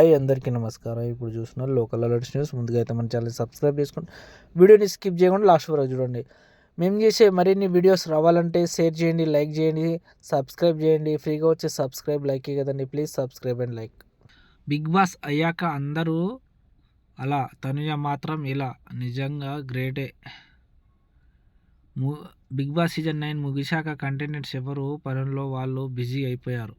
Hi అందరికీ నమస్కారం. ఇప్పుడు చూస్తున్నారు లోకల్ అలర్ట్స్ న్యూస్. ముందుగా అయితే మన ఛానల్ సబ్స్క్రైబ్ చేసుకోండి వీడియోని స్కిప్ చేయకుండా లాస్ట్ వరకు చూడండి. మేము చేసే మరిన్ని వీడియోస్ రావాలంటే షేర్ చేయండి లైక్ చేయండి సబ్స్క్రైబ్ చేయండి. ఫ్రీగా వచ్చే సబ్స్క్రైబ్ లైక్ కదండి. Please subscribe and like. Bigg Boss అయ్యాక అందరూ అలా తనుజ మాత్రం ఇలా నిజంగా గ్రేటే. ము బిగ్ బాస్ సీజన్ నైన్ ముగిశాక కంటెంటెంట్స్ ఎవరు? పనుల్లో వాళ్ళు బిజీ అయిపోయారు.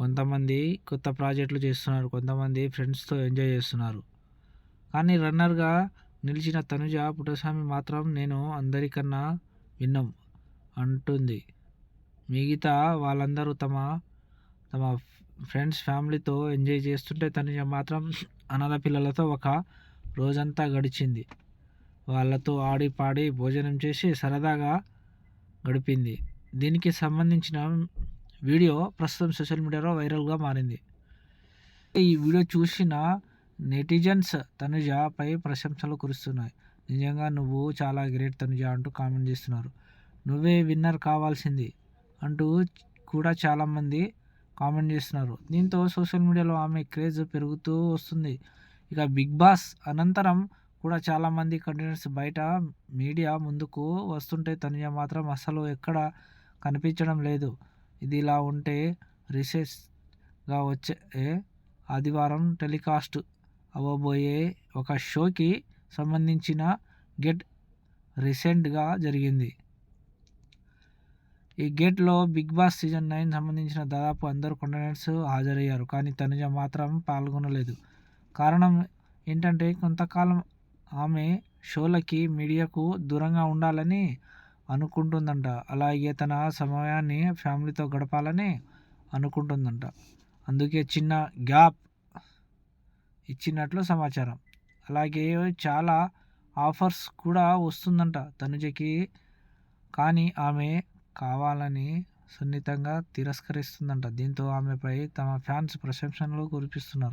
కొంతమంది కొత్త ప్రాజెక్టులు చేస్తున్నారు కొంతమంది ఫ్రెండ్స్తో ఎంజాయ్ చేస్తున్నారు. కానీ రన్నర్గా నిలిచిన తనుజ పుట్టస్వామి మాత్రం నేను అందరికన్నా విన్నం అంటుంది. మిగతా వాళ్ళందరూ తమ తమ ఫ్రెండ్స్ ఫ్యామిలీతో ఎంజాయ్ చేస్తుంటే తనుజ మాత్రం అనాథ పిల్లలతో ఒక రోజంతా గడిచింది. వాళ్ళతో ఆడి పాడి భోజనం చేసి సరదాగా గడిపింది. దీనికి సంబంధించిన వీడియో ప్రస్తుతం సోషల్ మీడియాలో వైరల్గా మారింది. ఈ వీడియో చూసిన నెటిజన్స్ తనుజపై ప్రశంసలు కురుస్తున్నాయి. నిజంగా నువ్వు చాలా గ్రేట్ తనుజ అంటూ కామెంట్ చేస్తున్నారు. నువ్వే విన్నర్ కావాల్సింది అంటూ కూడా చాలామంది కామెంట్ చేస్తున్నారు. దీంతో సోషల్ మీడియాలో ఆమె క్రేజ్ పెరుగుతూ వస్తుంది. ఇక బిగ్ బాస్ అనంతరం కూడా చాలామంది కంటెంట్స్ బయట మీడియా ముందుకు వస్తుంటే తనుజ మాత్రం అసలు ఎక్కడ కనిపించడం లేదు. ఇది ఇలా ఉంటే రీసెస్గా వచ్చే ఆదివారం టెలికాస్ట్ అవ్వబోయే ఒక షోకి సంబంధించిన గెట్ రీసెంట్గా జరిగింది. ఈ గేట్లో బిగ్ బాస్ సీజన్ నైన్ సంబంధించిన దాదాపు అందరు కంటెంట్స్ హాజరయ్యారు కానీ తనుజ మాత్రం పాల్గొనలేదు. కారణం ఏంటంటే కొంతకాలం ఆమె షోలకి మీడియాకు దూరంగా ఉండాలని అనుకుంటుందంట. అలాగే తన సమయాన్ని ఫ్యామిలీతో గడపాలని అనుకుంటుందంట. అందుకే చిన్న గ్యాప్ ఇచ్చినట్లు సమాచారం. అలాగే చాలా ఆఫర్స్ కూడా వస్తుందంట తనుజకి. కానీ ఆమె కావాలని సున్నితంగా తిరస్కరిస్తుందంట. దీంతో ఆమెపై తమ ఫ్యాన్స్ ప్రశంసనలు కురిపిస్తున్నారు.